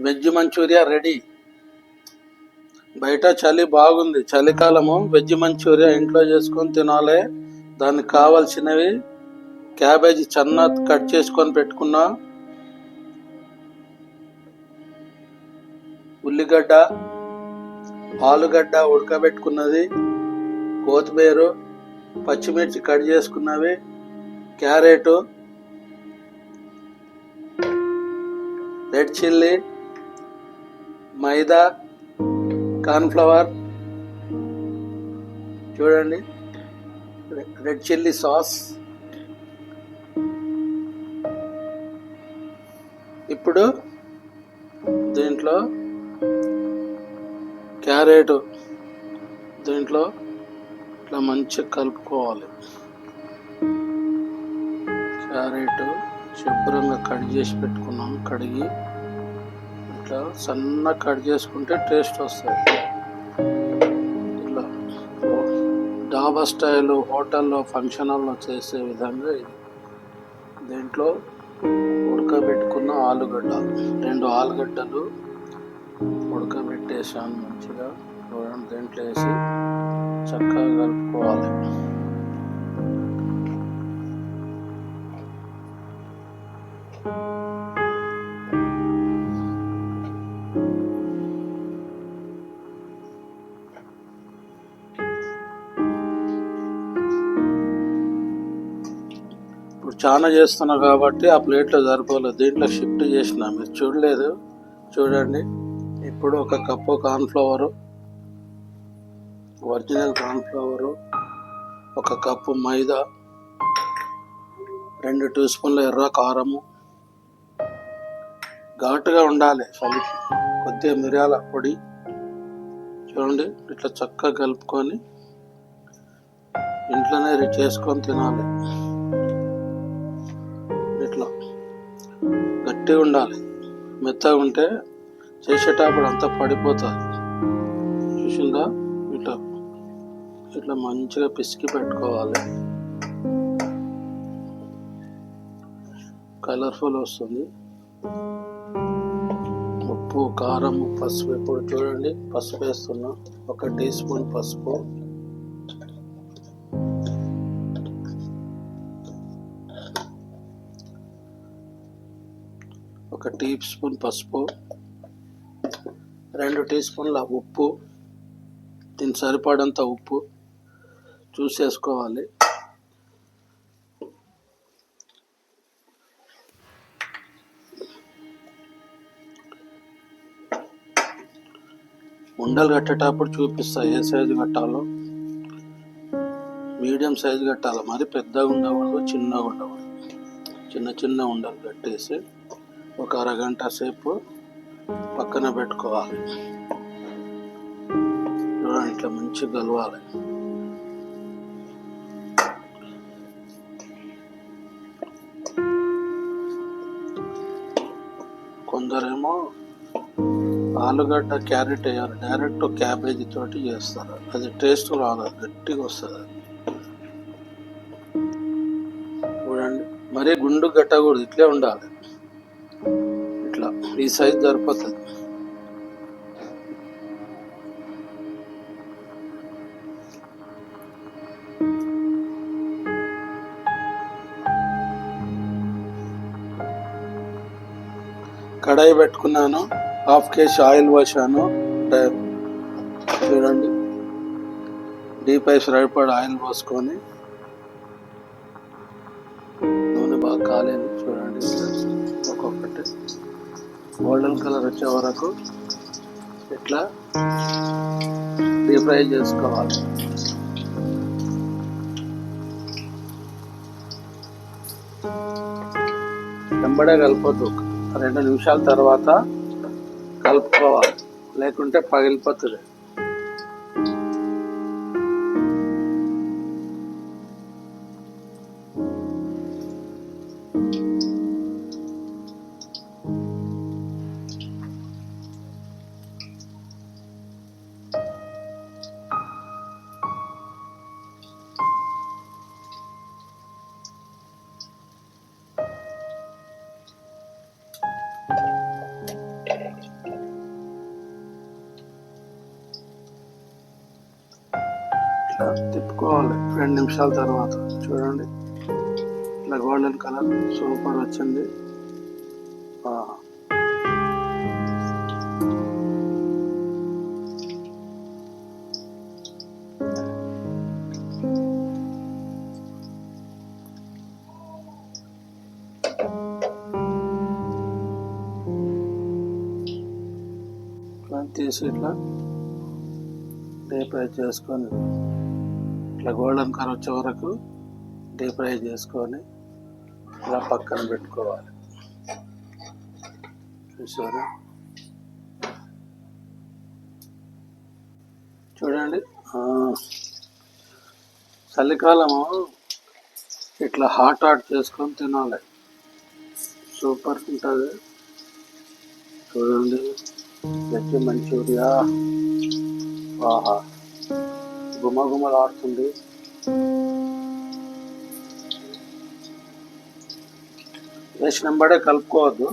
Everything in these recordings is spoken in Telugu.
Veg manchurian ready. బయట చలి బాగుంది. చలికాలము వెజ్ మంచూరియా ఇంట్లో చేసుకొని తినాలి. దానికి కావాల్సినవి క్యాబేజీ చన్న కట్ చేసుకొని పెట్టుకున్నా. ఉల్లిగడ్డ ఆలుగడ్డ ఉడకబెట్టుకున్నది. కొత్తిమీర పచ్చిమిర్చి cut చేసుకున్నవి. Carrot red chilli maida cornflour చూడండి రెడ్ చిల్లీ సాస్. ఇప్పుడు దీంట్లో క్యారెట్ దీంట్లో ఇట్లా మంచిగా కలుపుకోవాలి. క్యారెట్ శుభ్రంగా కట్ చేసి పెట్టుకున్నాం. కడిగి ఇట్లా సన్న కట్ చేసుకుంటే టేస్ట్ వస్తుంది. ఇట్లా డాబా స్టైల్ హోటల్లో ఫంక్షన్ హాల్లో చేసే విధంగా ఇది. దీంట్లో ఉడకబెట్టుకున్న ఆలుగడ్డ రెండు ఆలుగడ్డలు ఉడకబెట్టేసాను మంచిగా. చూడండి దీంట్లో వేసి చక్కగా కలుపుకోవాలి. ఇప్పుడు చాలా చేస్తున్నా కాబట్టి ఆ ప్లేట్లో సరిపోలేదు. దీంట్లో షిఫ్ట్ చేసిన. మీరు చూడలేదు. చూడండి. ఇప్పుడు ఒక కప్పు కార్న్ఫ్లవరు ఒరిజినల్ కార్న్ఫ్లవరు ఒక కప్పు మైదా రెండు టీ స్పూన్ల ఎర్ర కారము. ఘాటుగా ఉండాలి చలికి. కొద్దిగా మిరియాల పొడి. చూడండి. ఇట్లా చక్కగా కలుపుకొని ఇంట్లోనే రి- చేసుకొని తినాలి. గట్టిగా ఉండాలి. మెత్తగా ఉంటే చేసేటప్పుడు అంతా పడిపోతుంది. చూసిందా? ఇట్లా ఇట్లా మంచిగా పిసికి పెట్టుకోవాలి. కలర్ఫుల్ వస్తుంది. ఉప్పు కారం పసుపు. ఇప్పుడు చూడండి పసుపు వేస్తున్నా. ఒక టీ స్పూన్ పసుపు. టీ స్పూన్ పసుపు రెండు టీ స్పూన్ల ఉప్పు దీనికి సరిపడంత ఉప్పు చూసేసుకోవాలి. ఉండలు కట్టేటప్పుడు చూపిస్తా ఏ సైజు కట్టాలో. మీడియం సైజు కట్టాలి. మరి పెద్దగా ఉండకూడదు చిన్నగా ఉండకూడదు. చిన్న చిన్న ఉండలు కట్టేసి ఒక అరగంట సేపు పక్కన పెట్టుకోవాలి. చూడండి ఇట్లా మంచిగా కలవాలి కొందరేమో ఆలుగడ్డ క్యారెట్ వేయాలి. డైరెక్ట్ క్యాబేజీ తోటి చేస్తారు. అది టేస్ట్ రాదు గట్టిగా వస్తుంది. అది చూడండి మరీ గుండు గట్టకూడదు ఇట్లే ఉండాలి. ఈ సైజ్ సరిపోతుంది. కడాయి పెట్టుకున్నాను హాఫ్ కేజీ ఆయిల్ పోసాను చూడండి డీప్ ఐస్ సరిపడ ఆయిల్ పోసుకొని నూనె బాగా కాలేదు గోల్డెన్ కలర్ వచ్చే వరకు ఇట్లా డీప్ ఫ్రై చేసుకోవాలి. వెంబడే కలపొద్దు. రెండు నిమిషాల తర్వాత కలుపుకోవాలి. లేకుంటే పగిలిపోతుంది. తిప్పుకోవాలి రెండు నిమిషాల తర్వాత. చూడండి. ఇట్లా గోల్డెన్ కలర్. సూపర్ వచ్చింది. తీసి ఇట్లా డీప్ ఫ్రై చేసుకొని ఇట్లా గోల్డెన్ కలర్ వచ్చే వరకు డీప్ ఫ్రై చేసుకొని ఇలా పక్కన పెట్టుకోవాలి. చూసారా? చూడండి. చలికాలము ఇట్లా హాట్ హాట్ చేసుకొని తినాలి. సూపర్ ఉంటుంది. చూడండి. Veg manchurian. ఆహా. గుమగుమలాడుతుంది. గుమలాడుతుంది వేసినంబడే కలుపుకోవద్దు.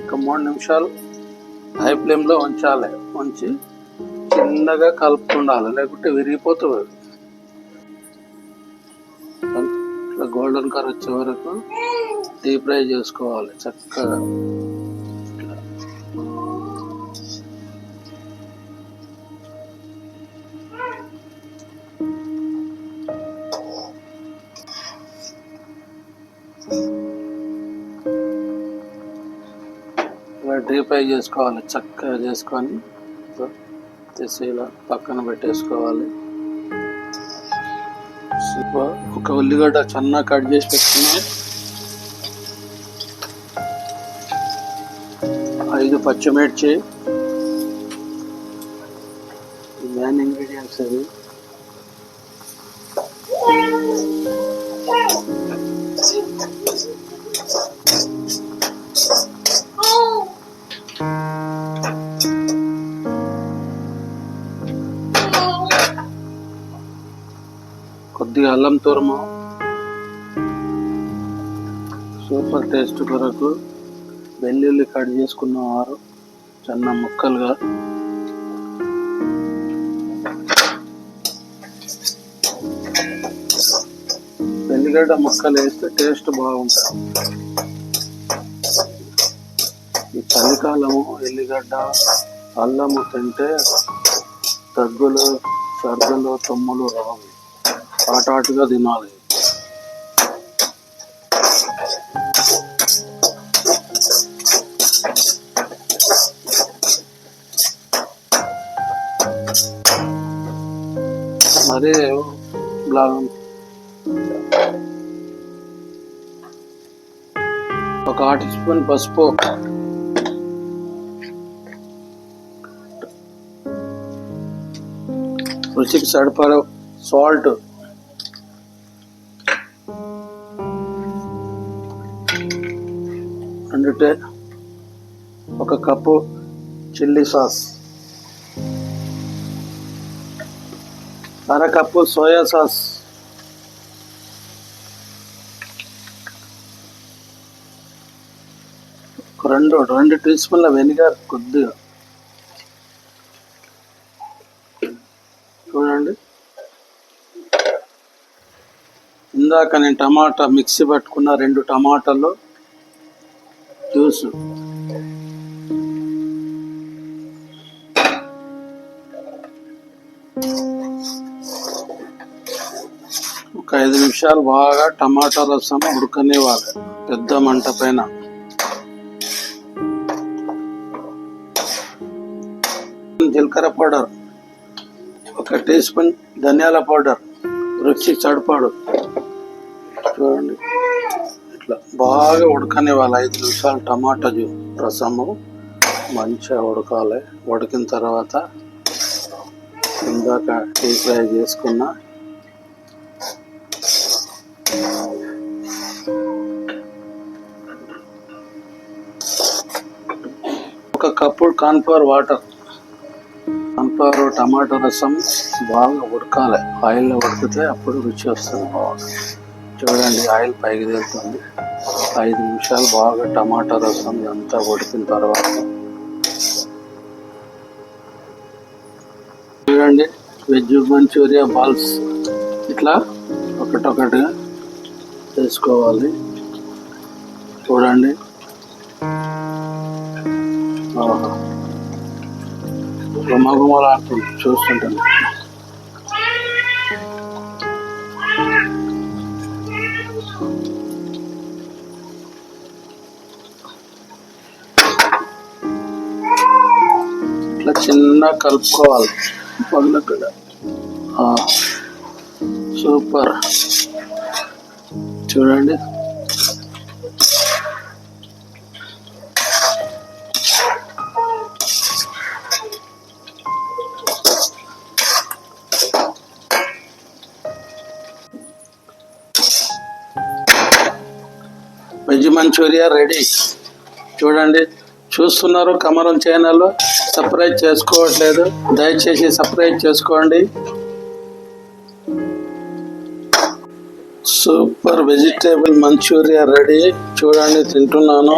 ఒక మూడు నిమిషాలు హై ఫ్లేమ్లో ఉంచాలి. ఉంచి చిన్నగా కలుపుకుండాలి లేకుంటే విరిగిపోతుంది. ఇట్లా గోల్డెన్ కలర్ వచ్చే వరకు డీప్ ఫ్రై చేసుకోవాలి. చక్కగా. ఇలా ఫ్రై చేసుకోవాలి చక్కగా చేసుకొని తీసి ఇలా పక్కన పెట్టేసుకోవాలి. ఒక ఉల్లిగడ్డ చిన్న కట్ చేసి పెట్టుకున్నాం ఐదు పచ్చిమిర్చి మెయిన్ ఇంగ్రీడియంట్స్ అవి. కొద్దిగా అల్లం తూరము. సూపర్ టేస్ట్ కొరకు వెల్లుల్లి కట్ చేసుకున్నవారు చిన్న ముక్కలుగా. వెల్లిగడ్డ ముక్కలు వేస్తే టేస్ట్ బాగుంటుంది. ఈ చలికాలము ఎల్లిగడ్డ అల్లము తింటే దగ్గులు సర్దులు తుమ్ములు రావు. ఆటాటుగా తినాలి. మరి ఇలా ఒక ఆటి స్పూన్ పసుపు. రుచికి సరిపడ సాల్ట్. అంటే ఒక కప్పు చిల్లీ సాస్. అర కప్పు సోయా సాస్. ఒక రెండు రెండు టీ స్పూన్ల వెనిగర్ కొద్దిగా. చూడండి. ఇందాక నేను టమాటా మిక్సీ పట్టుకున్న రెండు టమాటాలు జ్యూస్ ఒక ఐదు నిమిషాలు బాగా టమాటా రసం ఉడకనివ్వాలి. పెద్ద మంట పైన. జీలకర్ర పౌడర్. ఒక టీ స్పూన్ ధనియాల పౌడర్. రుచి చడపాడు. చూడండి. ఇట్లా బాగా ఉడకనివ్వాలి ఐదు నిమిషాలు టమాటా రసము మంచిగా ఉడకాలి. ఉడికిన తర్వాత ఇందాక టీ ఫ్రై చేసుకున్న ఒక కప్పు కాన్ఫ్లవర్ వాటర్. కాన్ఫ్లవర్ టమాటా రసం బాగా ఉడకాలి. ఆయిల్లో ఉడికితే అప్పుడు రుచి వస్తుంది. బాగా చూడండి ఆయిల్ పైకి తేలుతుంది. ఐదు నిమిషాలు బాగా టమాటా రసం అంతా ఉడికిన తర్వాత చూడండి వెజ్ మంచూరియా బాల్స్ ఇట్లా ఒకటొకటిగా చేసుకోవాలి. చూడండి. ఆహా. చూస్తుంటాను. చిన్న కలుపుకోవాలి. పళ్ళు కూడా సూపర్. చూడండి. Veg manchurian ready. చూడండి. చూస్తున్నారు కమరం ఛానల్ సబ్స్క్రైబ్ చేసుకోవట్లేదు. దయచేసి సబ్స్క్రైబ్ చేసుకోండి. Super vegetable manchurian ready. చూడండి తింటున్నాను.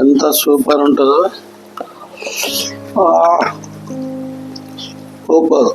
ఎంత సూపర్ ఉంటుందో. సూపర్.